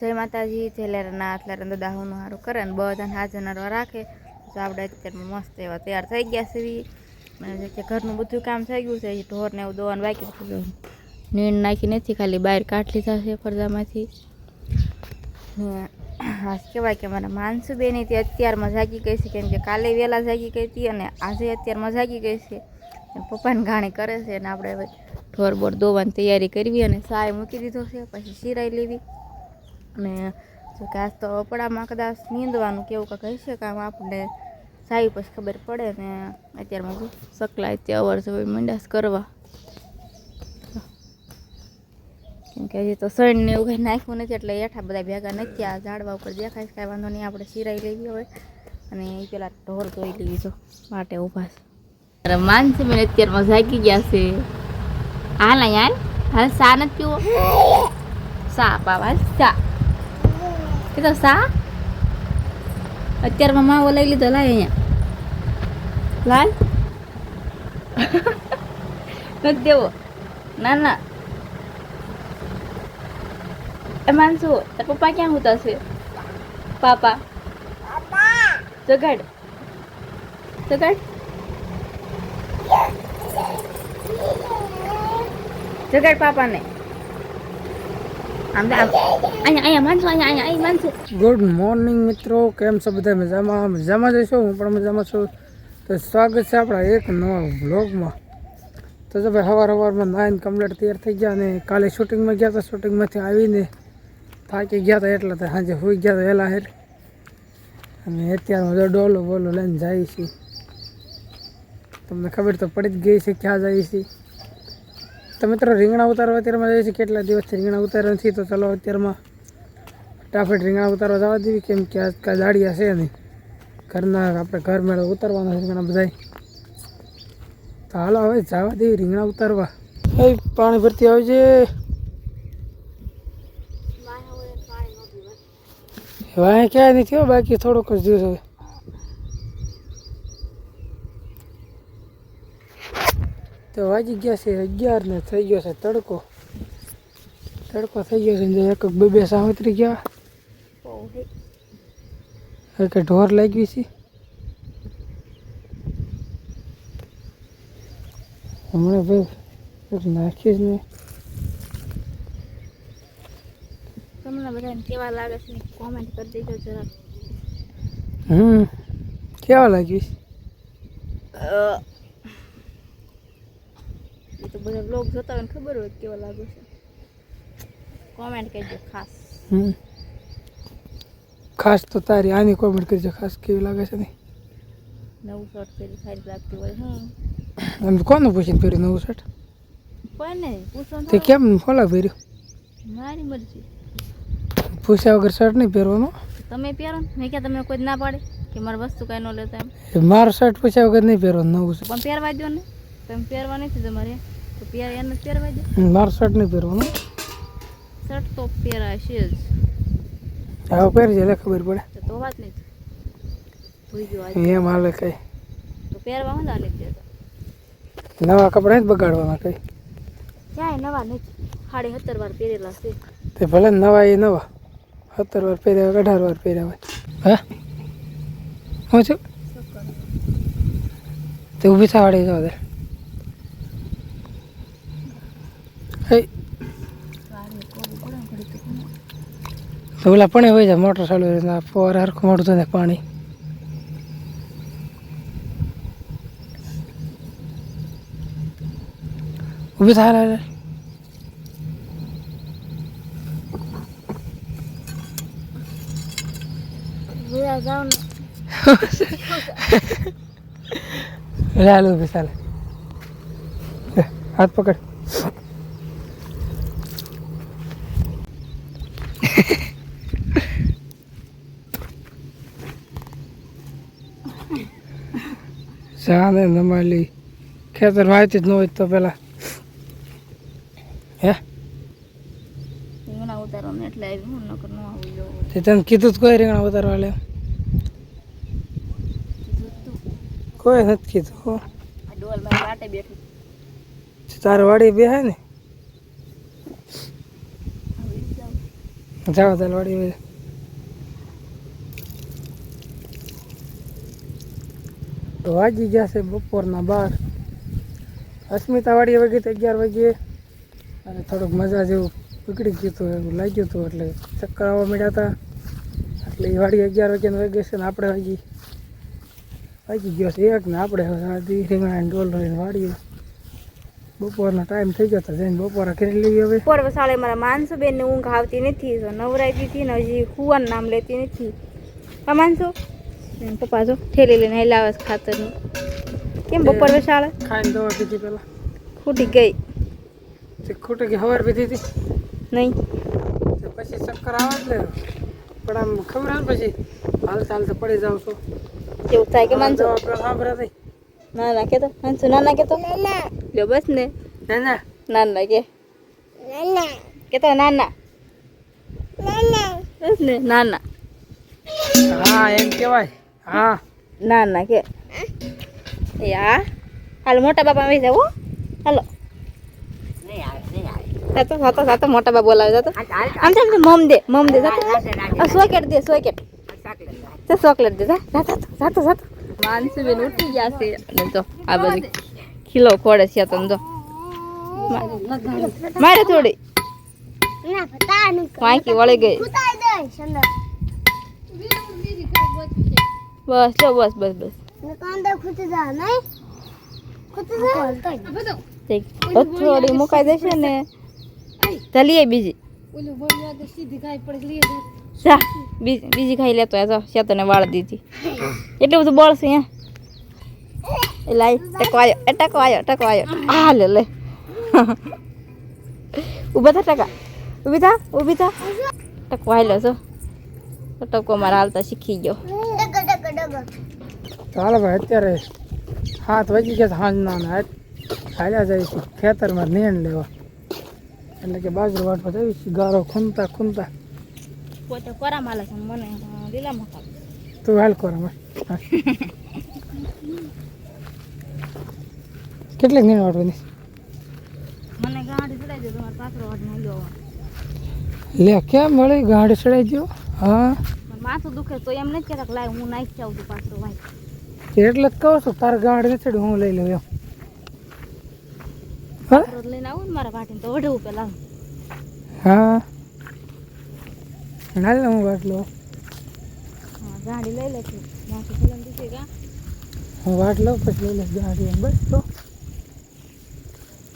જય માતાજી થેલેરના આટલા દાહોનું સારું કરે ને બધાને હાજર નરવા રાખે. તો આપણે અત્યારમાં મસ્ત એવા તૈયાર થઈ ગયા છે કે ઘરનું બધું કામ થઈ ગયું છે ઢોરને એવું દોવાનું બાકી છે. નીણ નાખી નથી, ખાલી બહાર કાઢ લીધા છે ફરજામાંથી. હા કહેવાય કે મારા માનસુબેન તે અત્યારમાં જાગી ગઈ છે, કેમ કે કાલે વહેલા જાગી ગઈ હતી અને આજે અત્યારમાં જાગી ગઈ છે. પપ્પાને ઘાણી કરે છે અને આપણે ઢોર બોર દોવાની તૈયારી કરવી અને સાય મૂકી દીધો છે, પછી સિરાઈ લેવી. અને જો કે આજ તો અપડામાં કદાચ નીંદવાનું કેવું કાંઈક હશે કામ આપણને સાવી પછી ખબર પડે ને અત્યારમાં સકલાય તે અવર જવર મંડાસ કરવા. કેમ કે હજી તો સણ ને એવું કંઈ નાખ્યું નથી, એટલે એઠા બધા ભેગા નથી આ ઝાડવા ઉપર દેખાય છે, કાંઈ વાંધો નહીં, આપણે સિરાઈ લેવી હોય અને એ પેલા ઢોર ધોઈ લેવી જો, માટે ઊભા છે. માનસી મને અત્યારમાં જાગી ગયા છે. હાલ યાર હાલ સા નથી પીવો? સા પાવા સા. એ તો સા? અત્યારમાં માવો લઈ લીધો, લાય અહીંયા. લાલ નથી દેવો. ના ના. એ માનસુ, તાર પપ્પા ક્યાં હોતા છે? પાપા. જગાડ. જગાડ. જગાડ પાપાને આમ આમ અહીંયા અહીંયા માનસુ અહીંયા અહીંયા અહીં માનસુ ગુડ મોર્નિંગ મિત્રો. કેમ છો બધા? મજામાં? મજામાં જઈશું હું પણ મજામાં છું. તો સ્વાગત છે આપણા એક નવા બ્લોગમાં તો જો ભાઈ સવાર સવારમાં નાઈન કમ્પ્લીટ તૈયાર થઈ ગયા અને કાલે શૂટિંગમાં ગયા હતા. શૂટિંગમાંથી આવીને થાકી ગયા હતા એટલે સાંજે સુઈ ગયા હતા વહેલા હેર. અને અત્યારે જો ડોલો બોલો લઈને જાય છે. તમને ખબર તો પડી જ ગઈ છે ક્યાં જાય છે. તો મિત્રો, રીંગણા ઉતારવા અત્યારમાં જઈએ છીએ. કેટલા દિવસથી રીંગણા ઉતાર્યા નથી, તો ચલો અત્યારમાં ફટાફટ રીંગણા ઉતારવા જવા દેવી. કેમ કે આજકાલ દાડિયા છે નહીં. ઘરના આપણે ઘર મેળે ઉતારવાના રીંગણા બધા તો હાલો, હવે જવા દેવી રીંગણા ઉતારવા. એ પાણી ભરતી આવજે. વાય ક્યાંય નથી બાકી થોડોક જ દિવસ હવે. તો વાગી ગયા છે અગિયાર ને થઈ ગયો છે તડકો. તડકો થઈ ગયો છે ને એક બે બે સાવત્રી ગયા. એક ઢોર લાગી છે? હમણાં ભાઈ એક નાખીશ ને. તમને બધાને કેવા લાગે છે કોમેન્ટ કરી દેજો જરાક. હમ. કેવા લાગીશ તો બધા બ્લોગ જોતા હોય ને ખબર હોય કેવો લાગે છે. કોમેન્ટ કરજો ખાસ. હમ. ખાસ તો તારી આની કોમેન્ટ કરજો ખાસ કેવી લાગે છે નહીં નવું શર્ટ પહેરી સારી લાગતી હોય હા આમ કોનું પૂછીને પહેર્યું નવું શર્ટ કોને? નહીં પૂછો તે કેમ ફોલા પહેર્યું? મારી મરજી. પૂછ્યા વગર શર્ટ નહીં પહેરવાનું? તમે પહેરો મેં ક્યાં તમે કોઈ ના પાડે કે મારી વસ્તુ કાંઈ ન લેતા એમ? મારો શર્ટ પૂછ્યા વગર નહીં પહેરવાનું નવું પણ પહેરવા દો ને. તમે પહેરવા નથી તમારે. એને પહેરવા દો. મારું શર્ટ નહીં પહેરવાનું. શર્ટ તો પહેરાય છે જ હવે પહેરજે એટલે ખબર પડે. તો વાત નહીં. ભૂઈ ગયો આજે. એમ હાલે કઈ. તો પહેરવા હું લાલી નવા કપડાં જ બગાડવાના કઈ? ક્યાંય નવા નથી. સાડી સત્તર વાર પહેરેલા છે. તે ભલે નવા એ નવા. સત્તર વાર પહેર્યા હોય અઢાર વાર પહેર્યા હોય. હા? હું છું? તે ઊભી થવાડી જવા દે હે તો ઓલા પણ હોય જાય મોટર ચાલુ ફોર હરખું મળતું ને પાણી. ઊભી થાય લે, લે. જોયા જાવ ને ઊભી ચાલે. હાથ પકડ. ચાલે નમાલી. ખેતર વાયતી જ ન હોય તો પેલા. હે? રીંગણા ઉતારો ને એટલે આવી નકર ન આવું જો તે તને કીધું કોઈ રીંગણા ઉતારવા લે? કોઈ નથી કીધું. ડોલ મારી વાટે બેઠી. તારે વાડી બે ને? આવી જાવ જાવ તાલ વાડી હોય. તો વાગી ગયા છે બપોરના બાર. અસ્મિતાવાડી વાગે તો અગિયાર વાગે. અને થોડુંક મજા જેવું પકડી ગયું હતું, એવું લાગ્યું હતું, એટલે ચક્કર આવવા મળ્યા હતા. એટલે એ વાડી અગિયાર વાગે વાગે છે ને આપણે વાગી વાગી ગયો છે એક ને આપણે રીંગણા ડોલ રહીને વાડીએ. બપોરનો ટાઈમ થઈ ગયો તો જઈને બપોરે કરી લઈએ હવે. બપોર વસાળે મારા માનસુબેન ને ઊંઘ આવતી નથી તો નવરાઈ દીધી ને હજી કુવાન નામ લેતી નથી. હા માનસો? પપ્પા જો ઠેલી લઈને હેલાવે ખાતરનું. કેમ બપોર વસાળે ખાઈને દવા પીધી પેલા. ખૂટી ગઈ. ખૂટી ગઈ હવાર પીધી હતી. નહીં. પછી ચક્કર આવે જ પણ આમ ખબર આવે પછી હાલતા હાલતા પડી જાઉં છું. એવું થાય કે માનસો? પેલા સાંભળે ના ના કેતો? હંસુ ના ના કેતો લ્યો બસ ને. ના ના ના ના કે કેતો ના ના બસ ને ના ના હા એમ કહેવાય. હા. ના ના કે. યા આ? હાલો મોટા બાપા આવી જાવ હાલો. સાતો સાતો સાતો મોટા બાપા બોલાવે જતો. આમ તો મમ દે મમ દે સાતો સોકેટ દે સોકેટ તો ચોકલેટ દે સાતો સાતો સાતો જાતો. માનસી બેન ઉઠી ગયા છે. અને જો આ બધું ખીલો ખોડે છે તો જો મારે થોડી વાંકી વળી ગઈ. બસ જો બસ બસ બસ. થોડી મુકાઈ દેશે ને. ચાલીએ બીજી. જા બીજી બીજી ખાઈ લેતો આ તો શેતને વાળ દીધી. એટલું બધું બળશે હે એ લાઈ ટકો આવ્યો એ ટકો આવ્યો ટકો આવ્યો આ લે લે. ઊભા થા ટકા. ઊભી થા ઊભી થા. ટકો હાલ્યો છો તો ટકો મારા હાલતા શીખી ગયો. ચાલો ભાઈ અત્યારે હાથ વાગી ગયા સાંજના ને હાથ હાલ્યા જાય છે ખેતરમાં નીણ લેવા. એટલે કે બાજરો વાટવા છીએ ગારો ખૂનતા ખૂનતા. પોતે કોરા માલે છે મને લીલા મોટા તું હાલ કોરા કેટલીક મિનિટ વાટવાની મને ગાડી ચડાઈ દો તમારે પાથરો વાટમાં ગયો લે કેમ મળે ગાડી ચડાઈ દો હા. માથું દુખે તો એમ નથી કહેતા કે લાય હું નાખી આવું છું પાથરો વાય. એટલે જ કહું છું તારે ગાડી નથી હું લઈ લઉં એમ. લઈને આવું ને મારા પાટીને તો વઢવું પેલા. હા. હાલ હું વાટ લઉં હા ગાડી લઈ લે છે માથું ભલે દુખે કા? હું વાટ લઉં પછી લઈ લઈશ ગાડી એમ બસ તો.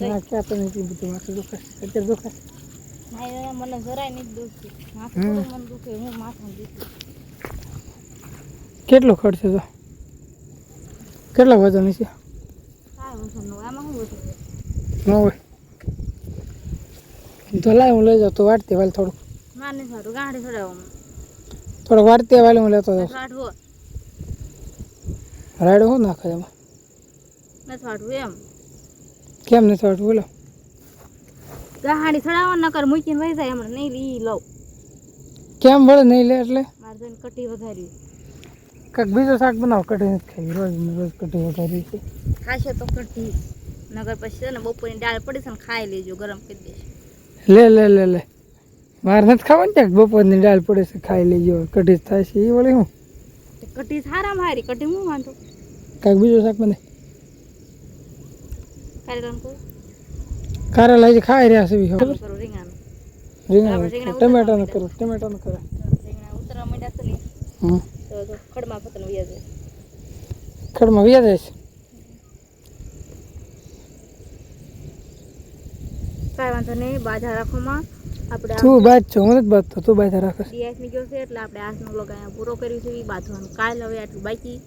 ના ક્યાં તો એટલું બધું માથું દુખાય અત્યારે દુખાય. મને જરાય નહીં દુખતું. માથું મને દુખે હું માથું દુખું કેટલો ખર્ચો તો? કેટલા વજન છે કાંઈ વજન ન આમાં શું વજન? ન હોય તો લાય હું લઈ જાઉં તો વાટતી વાલ ચડાવવાનું થોડોક વાટતી વાલ હું લેતો જાઉં. વાટવો. હું નાખે એમાં? એમ. કેમ નથી વાટવું બોલો. ગાડી ચડાવવા નકર મૂકીને વહી જાય હમણાં નહીં લઈ લઉં. કેમ ભલે નહીં લે એટલે? મારે જોઈને કટી વધારી કાંઈક બીજો શાક બનાવો કઢી નથી ખાઈ. રોજ રોજ કઢી વધારી છે ખાશે તો કઢી. નગર પછી છે ને બપોરની દાળ પડી છે ને ખાઈ લેજો ગરમ કરી દેજો. લે લે લે લે. મારે નથી ખાવાની ત્યાં બપોરની દાળ પડે છે ખાઈ લેજો. કઢી થાય છે એ વળી હું? કઢી સારા મારી કઢી હું વાંધો? કાંઈક બીજો શાક મને કારેલા હજી ખાઈ રહ્યા છે રીંગણાનું રીંગણા ટમેટાનું કરો ટમેટાનું કરો. રીંગણા ઉતરવા માંડ્યા છે ને. તો ખડમાં પતન વ્યાજ ખડમાં વ્યા જાય છે? કાંઈ વાંધો નહીં બાધા રાખવામાં આપણે તું બાજ છો હું નથી બાજતો તું બાજા રાખે ડીએસની ગયો છે એટલે આપણે આજનો બ્લોગ અહીંયા પૂરો કર્યું છે એ બાંધવાનું કાલ હવે આટલું બાકી.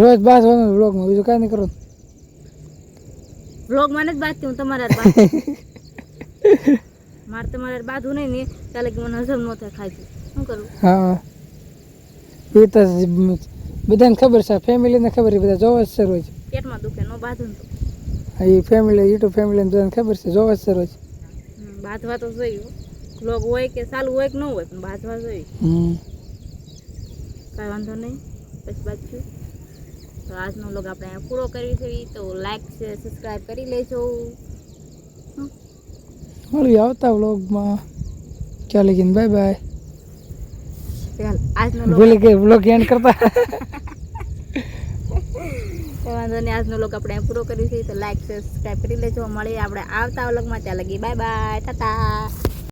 રોજ બાજવાનું બ્લોગમાં બીજું કાંઈ નહીં કરો. વ્લોગમાં જ બાંધતી હું તમારા મારે તમારા બાંધવું નહીં ને કાલે કે મને હજમ ન થાય ખાઈ શું કરું? હા. એ તો બધાને ખબર છે ફેમિલીને ખબર છે બધા જોવા જ છે રોજ. પેટમાં દુખે ન બાંધું ને તો. એ ફેમિલી યુટ્યુબ ફેમિલીને જોઈને ખબર છે જોવા છે રોજ બાંધવા તો જોયું બ્લોગ હોય કે ચાલુ હોય કે ન હોય પણ બાંધવા જોઈએ. હમ. કાંઈ વાંધો નહીં. પછી બાજુ તો આજનો વ્લોગ આપણે પૂરો કરવી છે તો લાઈક છે સબસ્ક્રાઈબ કરી લેજો. મળી આવતા વ્લોગમાં ચાલે ગઈ બાય બાય આજનો ભૂલી ગઈ વ્લોગ એન્ડ કરતા. તો વાંધો નહીં, આજનો લોક આપણે પૂરો કરીશું. તો લાઈક સબસ્ક્રાઈબ કરી લેજો. મળીએ આપણે આવતા વ્લોગમાં ત્યાં લગી બાય બાય ટાટા